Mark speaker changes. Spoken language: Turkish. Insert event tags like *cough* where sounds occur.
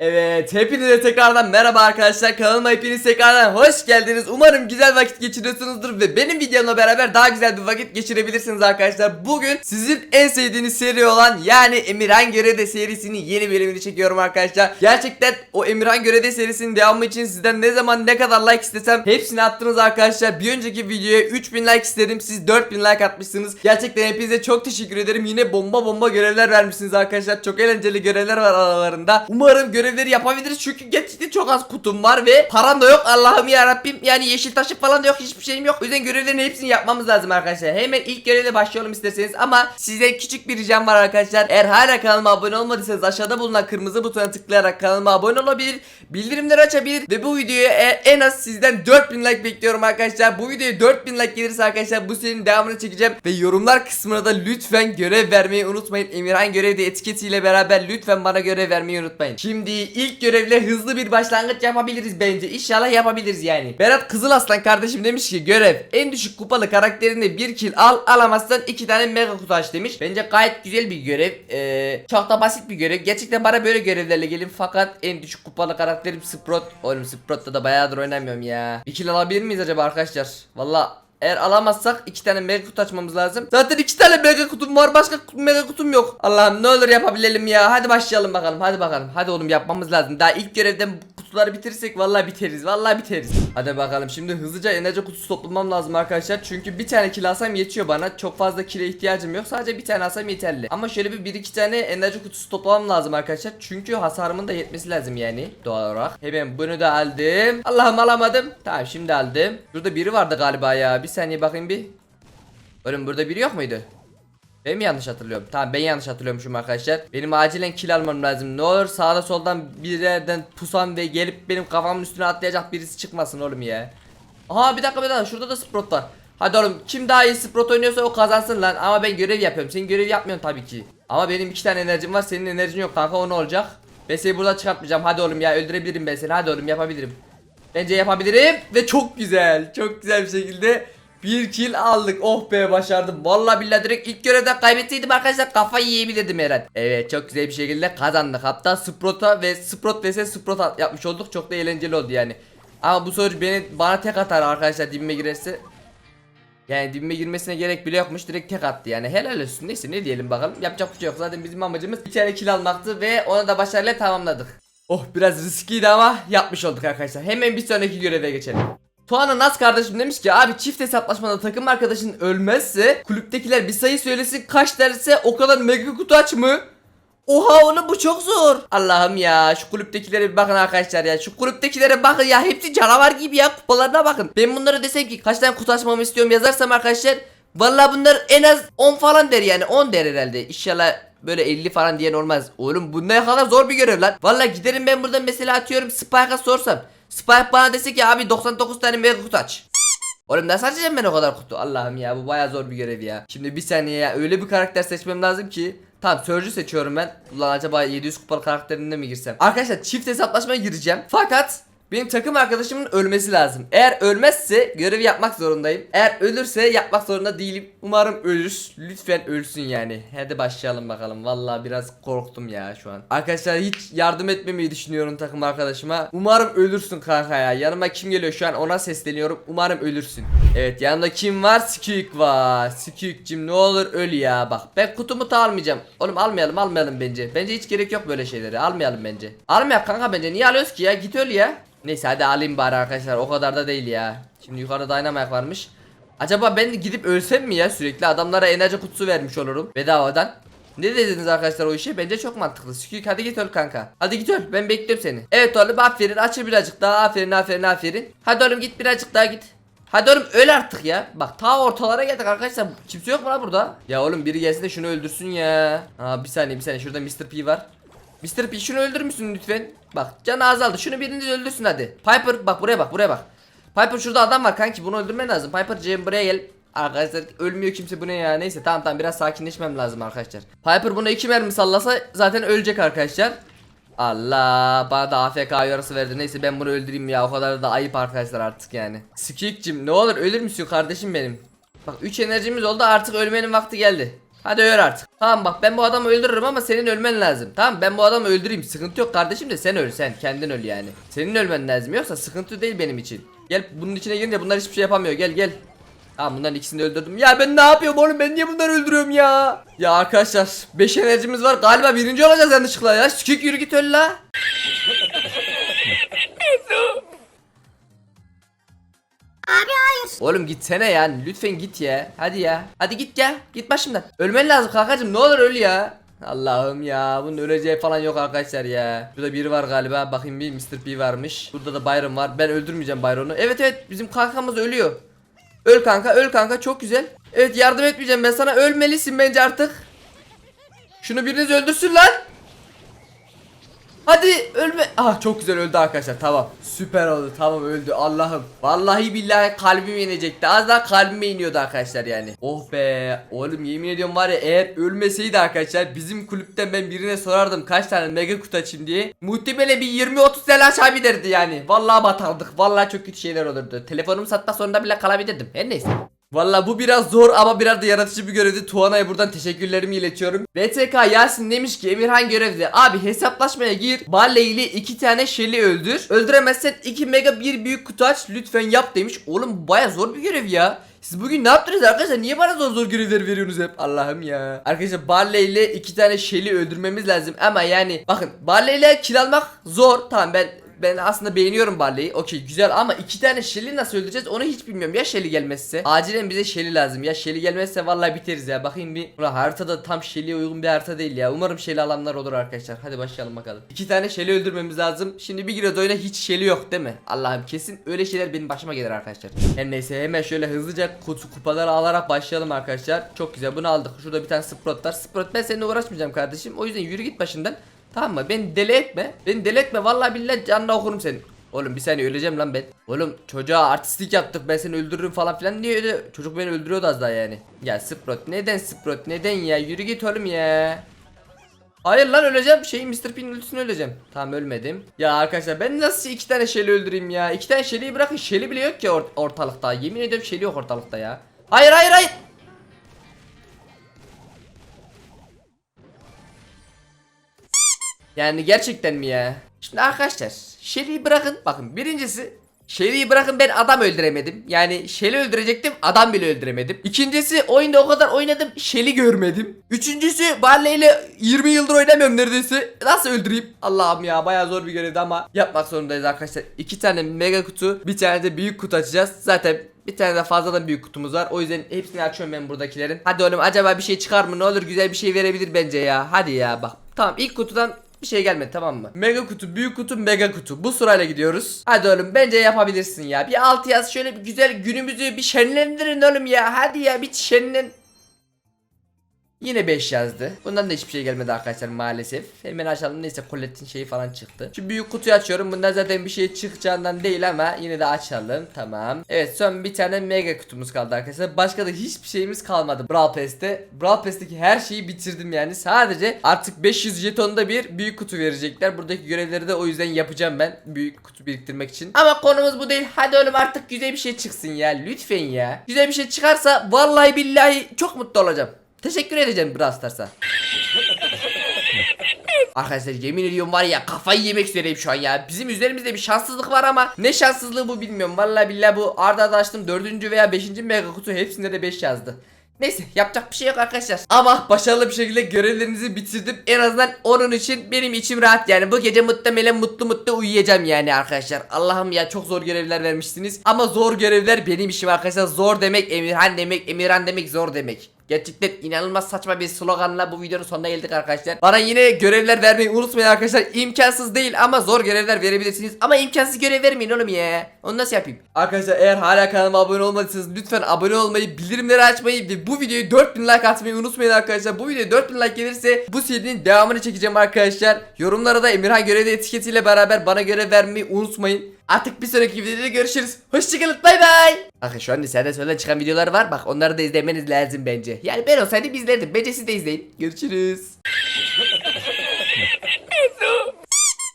Speaker 1: Evet hepinize tekrardan merhaba arkadaşlar. Kanalıma hepiniz tekrardan hoş geldiniz. Umarım güzel vakit geçiriyorsunuzdur ve benim videomla beraber daha güzel bir vakit geçirebilirsiniz arkadaşlar. Bugün sizin en sevdiğiniz seri olan yani Emirhan Görede serisinin yeni bölümünü çekiyorum arkadaşlar. Gerçekten o Emirhan Görede serisinin devamı için sizden ne zaman ne kadar like istesem hepsini attınız arkadaşlar. Bir önceki videoya 3000 like istedim siz 4000 like atmışsınız. Gerçekten hepinize çok teşekkür ederim. Yine bomba bomba görevler vermişsiniz arkadaşlar. Çok eğlenceli görevler var aralarında. Umarım görevleri yapabiliriz. Çünkü gerçekten çok az kutum var ve param da yok. Allah'ım ya Rabbim yani yeşil taşı falan da yok. Hiçbir şeyim yok. O yüzden görevlerin hepsini yapmamız lazım arkadaşlar. Hemen ilk görevle başlayalım isterseniz. Ama size küçük bir ricam var arkadaşlar. Eğer hala kanalıma abone olmadıysanız aşağıda bulunan kırmızı butona tıklayarak kanalıma abone olabilir Bildirimleri açabilir ve bu videoya e- en az sizden 4000 like bekliyorum arkadaşlar. Bu videoya 4000 like gelirse arkadaşlar bu serinin devamını çekeceğim Ve yorumlar kısmına da lütfen görev vermeyi unutmayın. Emirhan görevde etiketiyle beraber lütfen bana görev vermeyi unutmayın. Şimdi ilk görevle hızlı bir başlangıç yapabiliriz bence. İnşallah yapabiliriz yani. Berat Kızıl Aslan kardeşim demiş ki görev en düşük kupalı karakterinde bir kill al alamazsan iki tane mega kutu aç. demiş. Bence gayet güzel bir görev. Ee, Çok da basit bir görev. Gerçekten bana böyle görevlerle gelin. Fakat en düşük kupalı karakterim Sprout Oğlum Sprout'ta da bayağıdır oynamıyorum ya. Bir kill alabilir miyiz acaba arkadaşlar? Valla eğer alamazsak iki tane mega kutu açmamız lazım. Zaten iki tane mega kutum var. Başka mega kutum yok. Allah'ım ne olur yapabilelim ya. Hadi başlayalım bakalım. Hadi bakalım. Hadi oğlum yapmamız lazım. Daha ilk görevden kutuları bitirirsek vallahi biteriz. Vallahi biteriz. Hadi bakalım. Şimdi hızlıca enerji kutusu toplamam lazım arkadaşlar. Çünkü bir tane kill alsam yetiyor bana. Çok fazla kile ihtiyacım yok. Sadece bir tane alsam yeterli. Ama şöyle bir, bir iki tane enerji kutusu toplamam lazım arkadaşlar. Çünkü hasarımın da yetmesi lazım yani doğal olarak. Hemen bunu da aldım. Allah'ım alamadım. Tamam şimdi aldım. Burada biri vardı galiba ya. Bir saniye bakayım bir. Oğlum burada biri yok muydu? Ben mi yanlış hatırlıyorum? Tamam ben yanlış hatırlıyormuşum arkadaşlar. Benim acilen kill almam lazım. Ne olur sağda soldan bir yerden pusan ve gelip benim kafamın üstüne atlayacak birisi çıkmasın oğlum ya. Aha bir dakika bir dakika şurada da sprot var. Hadi oğlum kim daha iyi sprot oynuyorsa o kazansın lan. Ama ben görev yapıyorum. Sen görev yapmıyorsun tabii ki. Ama benim iki tane enerjim var. Senin enerjin yok kanka o ne olacak? Ben seni burada çıkartmayacağım. Hadi oğlum ya öldürebilirim ben seni. Hadi oğlum yapabilirim. Bence yapabilirim ve çok güzel. Çok güzel bir şekilde bir kill aldık. Oh be başardım. Vallahi billahi direkt ilk görevden kaybetseydim arkadaşlar kafayı yiyebilirdim herhalde. Evet çok güzel bir şekilde kazandık. Hatta Sprout'a ve Sprout vs Sprout yapmış olduk. Çok da eğlenceli oldu yani. Ama bu soru beni bana tek atar arkadaşlar dibime girerse. Yani dibime girmesine gerek bile yokmuş direkt tek attı yani helal olsun neyse ne diyelim bakalım yapacak bir şey yok zaten bizim amacımız bir kere kill almaktı ve onu da başarıyla tamamladık. Oh biraz riskliydi ama yapmış olduk arkadaşlar hemen bir sonraki göreve geçelim. Tuana Naz kardeşim demiş ki abi çift hesaplaşmada takım arkadaşın ölmezse kulüptekiler bir sayı söylesin kaç derse o kadar mega kutu aç mı? Oha onu bu çok zor. Allah'ım ya şu kulüptekilere bir bakın arkadaşlar ya. Şu kulüptekilere bakın ya. Hepsi canavar gibi ya. Kupalarına bakın. Ben bunlara desem ki kaç tane kutu açmamı istiyorum yazarsam arkadaşlar. Vallahi bunlar en az 10 falan der yani. 10 der herhalde. İnşallah böyle 50 falan diyen olmaz. Oğlum bu ne kadar zor bir görev lan. Vallahi giderim ben burada mesela atıyorum Spike'a sorsam. Spike bana dese ki abi 99 tane mega kutu aç. Oğlum nasıl açacağım ben o kadar kutu? Allah'ım ya bu baya zor bir görev ya. Şimdi bir saniye ya öyle bir karakter seçmem lazım ki. Tamam Surge'ü seçiyorum ben. Ulan acaba 700 kupalı karakterinde mi girsem? Arkadaşlar çift hesaplaşmaya gireceğim. Fakat benim takım arkadaşımın ölmesi lazım. Eğer ölmezse görevi yapmak zorundayım. Eğer ölürse yapmak zorunda değilim. Umarım ölür. Lütfen ölsün yani. Hadi başlayalım bakalım. Vallahi biraz korktum ya şu an. Arkadaşlar hiç yardım etmemeyi düşünüyorum takım arkadaşıma. Umarım ölürsün kanka ya. Yanıma kim geliyor şu an ona sesleniyorum. Umarım ölürsün. Evet yanımda kim var? Skik var. Skik'cim ne olur öl ya. Bak ben kutumu da almayacağım. Oğlum almayalım almayalım bence. Bence hiç gerek yok böyle şeylere. Almayalım bence. Almayak kanka bence. Niye alıyoruz ki ya? Git öl ya. Neyse hadi alayım bari arkadaşlar. O kadar da değil ya. Şimdi yukarıda Dynamite varmış. Acaba ben gidip ölsem mi ya sürekli adamlara enerji kutusu vermiş olurum bedavadan. Ne dediniz arkadaşlar o işe? Bence çok mantıklı. Skik hadi git öl kanka. Hadi git öl. Ben bekliyorum seni. Evet oğlum aferin. Açıl birazcık daha. Aferin aferin aferin. Hadi oğlum git birazcık daha git. Hadi oğlum öl artık ya. Bak ta ortalara geldik arkadaşlar. Kimse yok mu lan burada? Ya oğlum biri gelsin de şunu öldürsün ya. Aa bir saniye bir saniye şurada Mr. P var. Mr. P şunu öldürür müsün lütfen? Bak canı azaldı. Şunu biriniz öldürsün hadi. Piper bak buraya bak buraya bak. Piper şurada adam var kanki bunu öldürmen lazım. Piper Cem buraya gel. Arkadaşlar ölmüyor kimse bu ne ya neyse tamam tamam biraz sakinleşmem lazım arkadaşlar. Piper buna iki mermi sallasa zaten ölecek arkadaşlar. Allah bana da AFK yarısı verdi neyse ben bunu öldüreyim ya o kadar da ayıp arkadaşlar artık yani. Skikcim ne olur ölür müsün kardeşim benim? Bak 3 enerjimiz oldu artık ölmenin vakti geldi. Hadi öl artık. Tamam bak ben bu adamı öldürürüm ama senin ölmen lazım. Tamam ben bu adamı öldüreyim. Sıkıntı yok kardeşim de sen öl sen. Kendin öl yani. Senin ölmen lazım. Yoksa sıkıntı değil benim için. Gel bunun içine girince bunlar hiçbir şey yapamıyor. Gel gel. Tamam bunların ikisini öldürdüm. Ya ben ne yapıyorum oğlum ben niye bunları öldürüyorum ya? Ya arkadaşlar 5 enerjimiz var. Galiba birinci olacağız yanlışlıkla ya. Sikik yürü git öl la. Oğlum gitsene ya. Lütfen git ya. Hadi ya. Hadi git ya. Git başımdan. Ölmen lazım kankacım. Ne olur öl ya. Allah'ım ya. Bunun öleceği falan yok arkadaşlar ya. Burada biri var galiba. Bakayım bir Mr. P varmış. Burada da Byron var. Ben öldürmeyeceğim Byron'u. Evet evet bizim kankamız ölüyor. Öl kanka öl kanka çok güzel. Evet yardım etmeyeceğim ben sana. Ölmelisin bence artık. Şunu biriniz öldürsün lan. Hadi ölme. Ah çok güzel öldü arkadaşlar. Tamam. Süper oldu. Tamam öldü. Allah'ım. Vallahi billahi kalbim inecekti. Az daha kalbime iniyordu arkadaşlar yani. Oh be. Oğlum yemin ediyorum var ya eğer ölmeseydi arkadaşlar bizim kulüpten ben birine sorardım kaç tane mega kutu açayım diye. Muhtemelen bir 20-30 TL aşağı giderdi yani. Vallahi batardık. Vallahi çok kötü şeyler olurdu. Telefonumu satmak zorunda bile kalabilirdim. Her neyse. Valla bu biraz zor ama biraz da yaratıcı bir görevdi. Tuana'ya buradan teşekkürlerimi iletiyorum. BTK Yasin demiş ki Emirhan görevde. Abi hesaplaşmaya gir. Barley ile iki tane Shelly öldür. Öldüremezsen 2 mega bir büyük kutu aç. Lütfen yap demiş. Oğlum baya zor bir görev ya. Siz bugün ne yaptınız arkadaşlar? Niye bana zor zor görevler veriyorsunuz hep? Allah'ım ya. Arkadaşlar Barley ile iki tane Shelly öldürmemiz lazım. Ama yani bakın Barley ile kill almak zor. Tamam ben ben aslında beğeniyorum Barley'i. Okey güzel ama iki tane Shelly nasıl öldüreceğiz onu hiç bilmiyorum. Ya Shelly gelmezse? Acilen bize Shelly lazım. Ya Shelly gelmezse vallahi biteriz ya. Bakayım bir. Ulan haritada tam Shelly'e uygun bir harita değil ya. Umarım Shelly alanlar olur arkadaşlar. Hadi başlayalım bakalım. İki tane Shelly öldürmemiz lazım. Şimdi bir giriyoruz oyuna hiç Shelly yok değil mi? Allah'ım kesin öyle şeyler benim başıma gelir arkadaşlar. Her neyse hemen şöyle hızlıca kutu kupaları alarak başlayalım arkadaşlar. Çok güzel bunu aldık. Şurada bir tane Sprout var. Sprout ben seninle uğraşmayacağım kardeşim. O yüzden yürü git başından. Tamam mı? Beni deli etme. Beni deli etme. Vallahi billahi canına okurum senin. Oğlum bir saniye öleceğim lan ben. Oğlum çocuğa artistlik yaptık ben seni öldürürüm falan filan diye öyle. Çocuk beni öldürüyordu az daha yani. Ya Sprout neden Sprout neden ya yürü git oğlum ya. Hayır lan öleceğim şey Mr. P'nin ultisini öleceğim. Tamam ölmedim. Ya arkadaşlar ben nasıl iki tane Shelly öldüreyim ya. İki tane Shelly'yi bırakın Shelly bile yok ki or- ortalıkta. Yemin ediyorum Shelly yok ortalıkta ya. Hayır hayır hayır. Yani gerçekten mi ya? Şimdi arkadaşlar Shelly'yi bırakın. Bakın birincisi Shelly'yi bırakın ben adam öldüremedim. Yani Shelly öldürecektim adam bile öldüremedim. İkincisi oyunda o kadar oynadım Shelly görmedim. Üçüncüsü Barley ile 20 yıldır oynamıyorum neredeyse. Nasıl öldüreyim? Allah'ım ya bayağı zor bir görevdi ama yapmak zorundayız arkadaşlar. İki tane mega kutu bir tane de büyük kutu açacağız. Zaten bir tane de fazladan büyük kutumuz var. O yüzden hepsini açıyorum ben buradakilerin. Hadi oğlum acaba bir şey çıkar mı? Ne olur güzel bir şey verebilir bence ya. Hadi ya bak. Tamam ilk kutudan bir şey gelmedi tamam mı? Mega kutu, büyük kutu, mega kutu. Bu sırayla gidiyoruz. Hadi oğlum bence yapabilirsin ya. Bir alt yaz şöyle bir güzel günümüzü bir şenlendirin oğlum ya. Hadi ya bir şenlen. Yine 5 yazdı. Bundan da hiçbir şey gelmedi arkadaşlar maalesef. Hemen açalım neyse Colette'in şeyi falan çıktı. Şu büyük kutuyu açıyorum. Bundan zaten bir şey çıkacağından değil ama yine de açalım. Tamam. Evet son bir tane mega kutumuz kaldı arkadaşlar. Başka da hiçbir şeyimiz kalmadı Brawl Pass'te. Brawl Pass'teki her şeyi bitirdim yani. Sadece artık 500 jetonda bir büyük kutu verecekler. Buradaki görevleri de o yüzden yapacağım ben. Büyük kutu biriktirmek için. Ama konumuz bu değil. Hadi oğlum artık güzel bir şey çıksın ya. Lütfen ya. Güzel bir şey çıkarsa vallahi billahi çok mutlu olacağım. Teşekkür edeceğim Brawl Stars'a. *laughs* Arkadaşlar yemin ediyorum var ya kafayı yemek üzereyim şu an ya. Bizim üzerimizde bir şanssızlık var ama ne şanssızlığı bu bilmiyorum. Vallahi billahi bu arda arda açtım 4. veya 5. mega kutu hepsinde de 5 yazdı. Neyse yapacak bir şey yok arkadaşlar. Ama başarılı bir şekilde görevlerinizi bitirdim. En azından onun için benim içim rahat yani. Bu gece muhtemelen mutlu mutlu uyuyacağım yani arkadaşlar. Allah'ım ya çok zor görevler vermişsiniz. Ama zor görevler benim işim arkadaşlar. Zor demek Emirhan demek Emirhan demek zor demek. Gerçekten inanılmaz saçma bir sloganla bu videonun sonuna geldik arkadaşlar. Bana yine görevler vermeyi unutmayın arkadaşlar. İmkansız değil ama zor görevler verebilirsiniz. Ama imkansız görev vermeyin oğlum ya. Onu nasıl yapayım? Arkadaşlar eğer hala kanalıma abone olmadıysanız lütfen abone olmayı, bildirimleri açmayı ve bu videoyu 4000 like atmayı unutmayın arkadaşlar. Bu video 4000 like gelirse bu serinin devamını çekeceğim arkadaşlar. Yorumlara da Emirhan görevi etiketiyle beraber bana görev vermeyi unutmayın. Artık bir sonraki videoda görüşürüz. Hoşçakalın bay bay. Bakın şu anda senden sonra çıkan videolar var bak onları da izlemeniz lazım bence. Yani ben olsaydım izlerdim. Bence siz de izleyin. Görüşürüz.